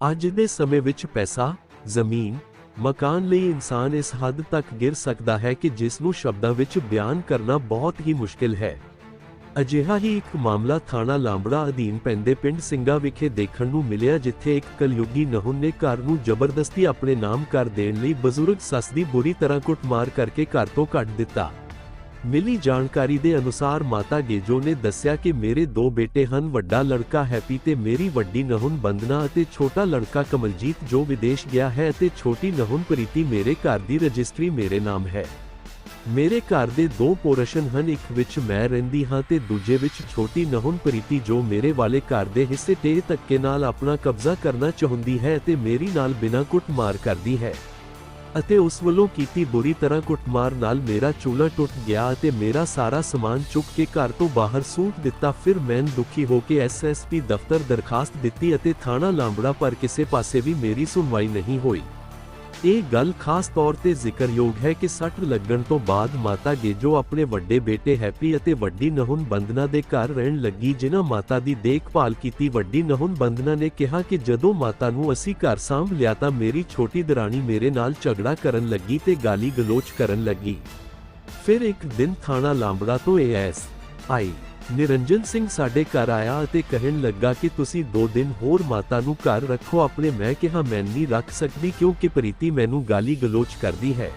ਅੱਜ ਦੇ ਸਮੇਂ ਵਿੱਚ ਪੈਸਾ, ਜ਼ਮੀਨ, ਮਕਾਨ ਲਈ ਇਨਸਾਨ ਇਸ ਹੱਦ ਤੱਕ ਗਿਰ ਸਕਦਾ ਹੈ ਕਿ ਜਿਸ ਨੂੰ ਸ਼ਬਦਾਂ ਵਿੱਚ ਬਿਆਨ ਕਰਨਾ ਬਹੁਤ ਹੀ ਮੁਸ਼ਕਿਲ ਹੈ। ਅਜਿਹਾ ਹੀ ਇੱਕ ਮਾਮਲਾ ਥਾਣਾ ਲਾਂਬੜਾ ਅਧੀਨ ਪੈਂਦੇ ਪਿੰਡ ਸਿੰਘਾ ਵਿਖੇ ਦੇਖਣ ਨੂੰ ਮਿਲਿਆ ਜਿੱਥੇ ਇੱਕ ਕਲਯੁਗੀ ਨਹੁੰ ਨੇ ਘਰ ਨੂੰ ਜ਼ਬਰਦਸਤੀ ਆਪਣੇ ਨਾਮ ਕਰ ਦੇਣ ਲਈ ਬਜ਼ੁਰਗ ਸੱਸ ਦੀ ਬੁਰੀ ਤਰ੍ਹਾਂ ਕੁੱਟਮਾਰ ਕਰਕੇ ਘਰ ਤੋਂ ਕੱਢ ਦਿੱਤਾ। ਮਿਲੀ ਜਾਣਕਾਰੀ ਦੇ ਅਨੁਸਾਰ ਮਾਤਾ ਗੇਜੋ ਨੇ ਦੱਸਿਆ ਕਿ ਮੇਰੇ ਦੋ ਬੇਟੇ ਹਨ, ਵੱਡਾ ਲੜਕਾ ਹੈਪੀ ਤੇ ਮੇਰੀ ਵੱਡੀ ਨਹੁੰ ਬੰਦਨਾ ਅਤੇ ਛੋਟਾ ਲੜਕਾ ਕਮਲਜੀਤ ਜੋ ਵਿਦੇਸ਼ ਗਿਆ ਹੈ ਅਤੇ ਛੋਟੀ ਨਹੁੰ ਪ੍ਰੀਤੀ ਮੇਰੇ ਘਰ ਦੀ ਰਜਿਸਟਰੀ ਮੇਰੇ ਨਾਮ ਹੈ। ਮੇਰੇ ਘਰ ਦੇ ਦੋ ਪੋਰਸ਼ਨ ਹਨ, ਇੱਕ ਵਿੱਚ ਮੈਂ ਰਹਿੰਦੀ ਹਾਂ ਤੇ ਦੂਜੇ ਵਿੱਚ ਛੋਟੀ ਨਹੁੰ ਪ੍ਰੀਤੀ ਜੋ ਮੇਰੇ ਵਾਲੇ ਘਰ ਦੇ ਹਿੱਸੇ ਤੇ ਧੱਕੇ ਨਾਲ ਆਪਣਾ ਕਬਜ਼ਾ ਕਰਨਾ ਚਾਹੁੰਦੀ ਹੈ ਅਤੇ ਮੇਰੀ ਨਾਲ ਬਿਨਾਂ ਕੁੱਟਮਾਰ ਕਰਦੀ ਹੈ। ਅਤੇ ਉਸ ਵੱਲੋਂ ਕੀਤੀ ਬੁਰੀ ਤਰ੍ਹਾਂ ਕੁੱਟਮਾਰ ਨਾਲ ਮੇਰਾ ਚੂਲਾ ਟੁੱਟ ਗਿਆ ਅਤੇ ਮੇਰਾ ਸਾਰਾ ਸਮਾਨ ਚੁੱਕ ਕੇ ਘਰ ਤੋਂ ਬਾਹਰ ਸੂਟ ਦਿੱਤਾ। ਫਿਰ ਮੈਂ ਦੁਖੀ ਹੋ ਕੇ ਐਸਐਸਪੀ ਦਫ਼ਤਰ ਦਰਖਾਸਤ ਦਿੱਤੀ ਅਤੇ ਥਾਣਾ ਲਾਂਬੜਾ ਪਰ ਕਿਸੇ ਪਾਸੇ ਵੀ ਮੇਰੀ ਸੁਣਵਾਈ ਨਹੀਂ ਹੋਈ। ਇਹ ਗੱਲ ਖਾਸ ਤੌਰ ਤੇ ਜ਼ਿਕਰਯੋਗ ਹੈ ਕਿ ਸੱਟ ਲੱਗਣ ਤੋਂ ਬਾਅਦ ਮਾਤਾ ਗੇਜੋ ਆਪਣੇ ਵੱਡੇ ਬੇਟੇ ਹੈਪੀ ਅਤੇ ਵੱਡੀ ਨਹੁੰ ਬੰਦਨਾ ਦੇ ਘਰ ਰਹਿਣ ਲੱਗੀ, ਜਿਨ੍ਹਾਂ ਮਾਤਾ ਦੀ ਦੇਖਭਾਲ ਕੀਤੀ। ਵੱਡੀ ਨਹੁੰ ਬੰਦਨਾ ਨੇ ਕਿਹਾ ਕਿ ਜਦੋਂ ਮਾਤਾ ਨੂੰ ਅਸੀਂ ਘਰ ਸਾਂਭ ਲਿਆ ਤਾਂ ਮੇਰੀ ਛੋਟੀ ਦਰਾਣੀ ਮੇਰੇ ਨਾਲ ਝਗੜਾ ਕਰਨ ਲੱਗੀ ਤੇ ਗਾਲੀ ਗਲੋਚ ਕਰਨ ਲੱਗੀ। ਫਿਰ ਇੱਕ ਦਿਨ ਥਾਣਾ ਲਾਂਬੜਾ ਤੋਂ ਏਐਸ ਆਈ ਨਿਰੰਜਨ ਸਿੰਘ ਸਾਡੇ ਘਰ ਆਇਆ ਅਤੇ ਕਹਿਣ ਲੱਗਾ ਕਿ ਤੁਸੀਂ 2 ਦਿਨ ਹੋਰ ਮਾਤਾ ਨੂੰ ਘਰ ਰੱਖੋ, ਆਪਣੇ ਮੈਂ ਕਿਹਾ, ਮੈਂ ਨਹੀਂ ਰੱਖ ਸਕਦੀ ਕਿਉਂਕਿ ਪ੍ਰੀਤੀ ਮੈਨੂੰ ਗਾਲੀ ਗਲੋਚ ਕਰਦੀ ਹੈ।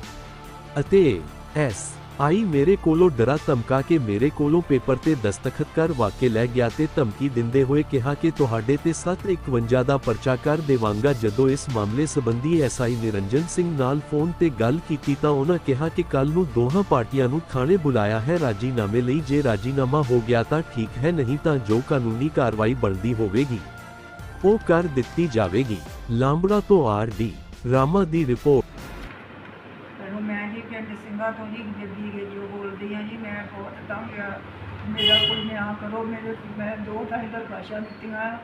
ਅਤੇ ਐਸ ਆਈ ਮੇਰੇ ਕੋਲੋਂ ਡਰਾ ਧਮਕਾ ਕੇ ਮੇਰੇ ਕੋਲੋਂ ਪੇਪਰ ਤੇ ਦਸਤਖਤ ਕਰਵਾ ਕੇ ਲੈ ਗਿਆ ਤੇ ਧਮਕੀ ਦਿੰਦੇ ਹੋਏ ਕਿਹਾ ਕਿ ਤੁਹਾਡੇ ਤੇ 751 ਦਾ ਪਰਚਾ ਕਰ ਦੇਵਾਂਗਾ। ਜਦੋਂ ਇਸ ਮਾਮਲੇ ਸੰਬੰਧੀ ਐਸਆਈ ਨਿਰੰਜਨ ਸਿੰਘ ਨਾਲ ਫੋਨ ਤੇ ਗੱਲ ਕੀਤੀ ਤਾਂ ਉਹਨਾਂ ਕਿਹਾ ਕਿ ਕੱਲ ਨੂੰ ਦੋਹਾਂ ਪਾਰਟੀਆਂ ਨੂੰ ਥਾਣੇ ਬੁਲਾਇਆ ਹੈ। ਰਾਜੀਨਾਮੇ ਲਈ ਜੇ ਰਾਜੀਨਾਮਾ ਹੋ ਗਿਆ ਤਾਂ ਠੀਕ ਹੈ, ਨਹੀਂ ਤਾਂ ਜੋ ਕਾਨੂੰਨੀ ਕਾਰਵਾਈ ਬਣਦੀ ਹੋਵੇਗੀ, ਉਹ ਕਰ ਦਿੱਤੀ ਜਾਵੇਗੀ। ਲਾਂਬੜਾ ਤੋਂ ਆਰ.ਡੀ. ਰਾਮਾ ਦੀ ਰਿਪੋਰਟ। ਤੋਂ ਜੀ ਜੱਗੀ ਗੇ ਜੋ ਬੋਲਦੀ ਆ ਜੀ, ਮੈਂ ਬਹੁਤ ਤੰਗ ਆ ਮੇਰਾ ਕੋਈ ਨਿਆਂ ਕਰੋ, ਮੇਰੇ, ਮੈਂ ਦੋ ਢਾਈ ਦਰਖਾਸ਼ਾਂ ਦਿੱਤੀਆਂ,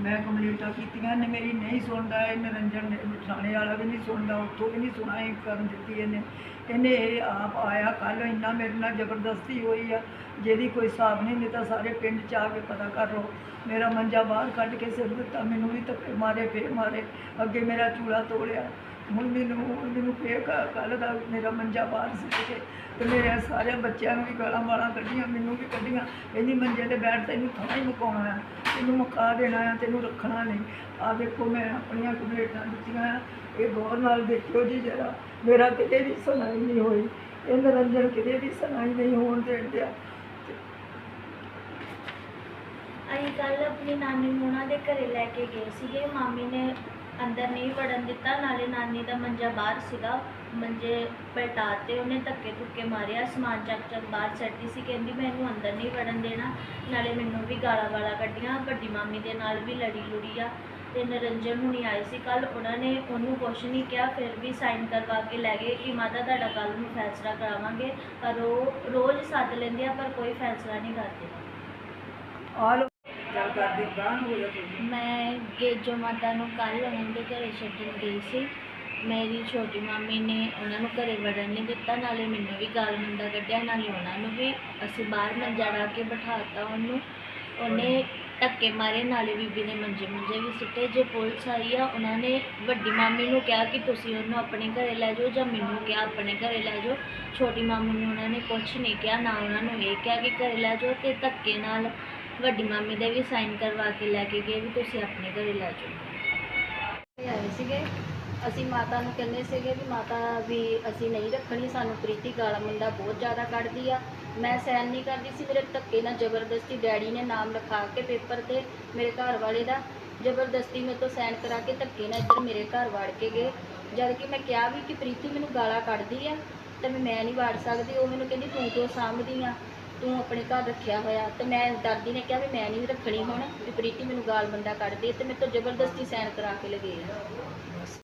ਮੈਂ ਕੰਪਲੀਟਾਂ ਕੀਤੀਆਂ ਨੇ, ਮੇਰੀ ਨਹੀਂ ਸੁਣਦਾ, ਇਹ ਨਿਰੰਜਨ ਥਾਣੇ ਵਾਲਾ ਵੀ ਨਹੀਂ ਸੁਣਦਾ, ਉੱਥੋਂ ਵੀ ਨਹੀਂ ਸੁਣਾਈ ਕਰਨ ਦਿੱਤੀ ਇਹਨੇ। ਇਹਨੇ ਇਹ ਆਪ ਆਇਆ ਕੱਲ ਇੰਨਾ ਮੇਰੇ ਨਾਲ ਜ਼ਬਰਦਸਤੀ ਹੋਈ ਆ, ਜਿਹਦੀ ਕੋਈ ਹਿਸਾਬ ਨਹੀਂ ਨਹੀਂ ਤਾਂ ਸਾਰੇ ਪਿੰਡ ਚ ਆ ਕੇ ਪਤਾ ਕਰ ਲਓ। ਮੇਰਾ ਮੰਜਾ ਬਾਹਰ ਕੱਢ ਕੇ ਸਿਰ ਦਿੱਤਾ, ਮੈਨੂੰ ਵੀ ਧੱਕੇ ਮਾਰੇ, ਫੇਰ ਮਾਰੇ, ਅੱਗੇ ਮੇਰਾ ਚੂੜਾ ਤੋੜਿਆ। ਹੁਣ ਮੈਨੂੰ ਹੁਣ ਮੈਨੂੰ ਫੇਰ ਕੱਲ ਦਾ ਮੇਰਾ ਮੰਜਾ ਬਾਹਰ ਸੁੱਟ ਕੇ ਤੇ ਮੇਰੇ ਸਾਰੇ ਬੱਚਿਆਂ ਨੂੰ ਵੀ ਗਾਲਾਂ ਵਾਲਾਂ ਕੱਢੀਆਂ, ਮੈਨੂੰ ਵੀ ਕੱਢੀਆਂ। ਇਹਨੀ ਮੰਜੇ ਤੇ ਬੈਠ ਤੈਨੂੰ ਥਾਂ ਹੀ ਮੁਕਾਉਣਾ ਆ, ਤੈਨੂੰ ਮੁਕਾ ਦੇਣਾ ਆ, ਤੈਨੂੰ ਰੱਖਣਾ ਨਹੀਂ। ਆ ਦੇਖੋ ਮੈਂ ਆਪਣੀਆਂ ਕੰਪਲੇਂਟਾਂ ਦਿੱਤੀਆਂ ਆ, ਇਹ ਗੌਰ ਨਾਲ ਦੇਖਿਓ ਜੀ ਜਰਾ, ਮੇਰਾ ਕਿਤੇ ਵੀ ਸੁਣਾਈ ਨਹੀਂ ਹੋਈ, ਇਹ ਨਿਰੰਜਨ ਕਿਤੇ ਵੀ ਸੁਣਾਈ ਨਹੀਂ ਹੋਣ ਦੇਣ ਦਿਆ। ਅਸੀਂ ਕੱਲ ਆਪਣੀ ਨਾਨੀ ਨੂੰ ਦੇ ਘਰੇ ਲੈ ਕੇ ਗਏ ਸੀਗੇ, ਮਾਮੀ ਨੇ ਅੰਦਰ ਨਹੀਂ ਵੜਨ ਦਿੱਤਾ, ਨਾਲੇ ਨਾਨੀ ਦਾ ਮੰਜਾ ਬਾਹਰ ਸੀਗਾ, ਮੰਜੇ ਪਲਟਾ ਤੇ ਉਹਨੇ ਧੱਕੇ ਧੁੱਕੇ ਮਾਰਿਆ, ਸਮਾਨ ਚੱਕ ਚੱਕ ਬਾਹਰ ਸੱਟੀ ਸੀ, ਕਹਿੰਦੀ ਮੈਂ ਇਹਨੂੰ ਅੰਦਰ ਨਹੀਂ ਵੜਨ ਦੇਣਾ, ਨਾਲੇ ਮੈਨੂੰ ਵੀ ਗਾਲਾਂ ਵਾਲਾ ਕੱਢੀਆਂ, ਵੱਡੀ ਮਾਮੀ ਦੇ ਨਾਲ ਵੀ ਲੜੀ ਲੁੜੀ ਆ, ਤੇ ਨਿਰੰਜਨ ਹੁਣੀ ਆਏ ਸੀ ਕੱਲ ਉਹਨਾਂ ਨੇ ਉਹਨੂੰ ਕੁਛ ਨਹੀਂ ਕਿਹਾ, ਫਿਰ ਵੀ ਸਾਈਨ ਕਰਵਾ ਕੇ ਲੈ ਗਏ ਕਿ ਮਾਤਾ ਤੁਹਾਡਾ ਕੱਲ ਨੂੰ ਫੈਸਲਾ ਕਰਾਵਾਂਗੇ, ਪਰ ਉਹ ਰੋਜ਼ ਸੱਦ ਲੈਂਦੇ ਆ, ਪਰ ਕੋਈ ਫੈਸਲਾ ਨਹੀਂ ਕਰਦੇ। ਆ ਚੱਲ ਕਰਦੇ ਗਾਂ ਹੋ ਜਾ ਤੁਸੀਂ ਮੈਂ ਗੇਜੋ ਮਾਤਾ ਨੂੰ ਕੱਲ ਉਹਨਾਂ ਦੇ ਘਰੇ ਛੱਡਣ ਗਈ ਸੀ। ਮੇਰੀ ਛੋਟੀ ਮਾਮੀ ਨੇ ਉਹਨਾਂ ਨੂੰ ਘਰੇ ਵੜਨ ਨਹੀਂ ਦਿੱਤਾ, ਨਾਲੇ ਮੈਨੂੰ ਵੀ ਗਾਲ ਮੰਦਾ ਕੱਢਿਆ, ਨਾਲੇ ਉਹਨਾਂ ਨੂੰ ਵੀ ਅਸੀਂ ਬਾਹਰ ਮੰਜਾ ਡਾ ਕੇ ਬਿਠਾਤਾ ਉਹਨੂੰ। ਉਹਨੇ ਧੱਕੇ ਮਾਰੇ, ਨਾਲੇ ਬੀਬੀ ਨੇ ਮੰਜੇ ਮੰਜੇ ਵੀ ਸਿੱਟੇ। ਜੇ ਪੁਲਿਸ ਆਈ ਆ, ਉਹਨਾਂ ਨੇ ਵੱਡੀ ਮਾਮੀ ਨੂੰ ਕਿਹਾ ਕਿ ਤੁਸੀਂ ਉਹਨੂੰ ਆਪਣੇ ਘਰੇ ਲੈ ਜਾਓ ਜਾਂ ਮੈਨੂੰ ਕਿਹਾ ਆਪਣੇ ਘਰੇ ਲੈ ਜਾਓ। ਛੋਟੀ ਮਾਮੀ ਨੂੰ ਉਹਨਾਂ ਨੇ ਕੁਛ ਨਹੀਂ ਕਿਹਾ, ਨਾ ਉਹਨਾਂ ਨੂੰ ਇਹ ਕਿਹਾ ਕਿ ਘਰੇ ਲੈ ਜਾਓ ਤੇ ਧੱਕੇ ਨਾਲ ਵੱਡੀ ਮਾਮੀ ਦੇ ਵੀ ਸਾਈਨ ਕਰਵਾ ਕੇ ਲੈ ਕੇ ਗਏ ਵੀ ਤੁਸੀਂ ਆਪਣੇ ਘਰੇ ਲੈ ਜਾਓ। ਆਏ ਸੀਗੇ। ਅਸੀਂ ਮਾਤਾ ਨੂੰ ਕਹਿੰਦੇ ਸੀਗੇ ਵੀ ਮਾਤਾ ਵੀ ਅਸੀਂ ਨਹੀਂ ਰੱਖਣੀ, ਸਾਨੂੰ ਪ੍ਰੀਤੀ ਗਾਲਾ ਮੁੰਡਾ ਬਹੁਤ ਜ਼ਿਆਦਾ ਕੱਢਦੀ ਆ। ਮੈਂ ਸਹਿਨ ਨਹੀਂ ਕਰਦੀ ਸੀ, ਮੇਰੇ ਧੱਕੇ ਨਾਲ ਜ਼ਬਰਦਸਤੀ ਡੈਡੀ ਨੇ ਨਾਮ ਲਿਖਾ ਕੇ ਪੇਪਰ ਤੇ ਮੇਰੇ ਘਰ ਵਾਲੇ ਦਾ ਜ਼ਬਰਦਸਤੀ ਮੇਰੇ ਤੋਂ ਸਾਈਨ ਕਰਾ ਕੇ ਧੱਕੇ ਨਾਲ ਇੱਧਰ ਮੇਰੇ ਘਰ ਵੜ ਕੇ ਗਏ। ਜਦ ਕਿ ਮੈਂ ਕਿਹਾ ਵੀ ਕਿ ਪ੍ਰੀਤੀ ਮੈਨੂੰ ਗਾਲਾਂ ਕੱਢਦੀ ਆ, ਤੇ ਮੈਂ ਨਹੀਂ ਵੜ ਸਕਦੀ, ਉਹ ਮੈਨੂੰ ਕਹਿੰਦੀ ਤੂੰ ਕਿਉਂ ਸਾਂਭਦੀ ਆ? ਤੂੰ ਆਪਣੇ ਘਰ ਰੱਖਿਆ ਹੋਇਆ ਤੇ ਮੈਂ ਦਾਦੀ ਨੇ ਕਿਹਾ ਵੀ ਮੈਂ ਨਹੀਂ ਰੱਖਣੀ ਹੁਣ, ਵੀ ਪ੍ਰੀਤੀ ਮੈਨੂੰ ਗਾਲ ਬੰਦਾ ਕੱਢਦੀ ਆ ਤੇ ਮੇਰੇ ਤੋਂ ਜ਼ਬਰਦਸਤੀ ਸਾਈਨ ਕਰਾ ਕੇ ਲਗੇ ਆ।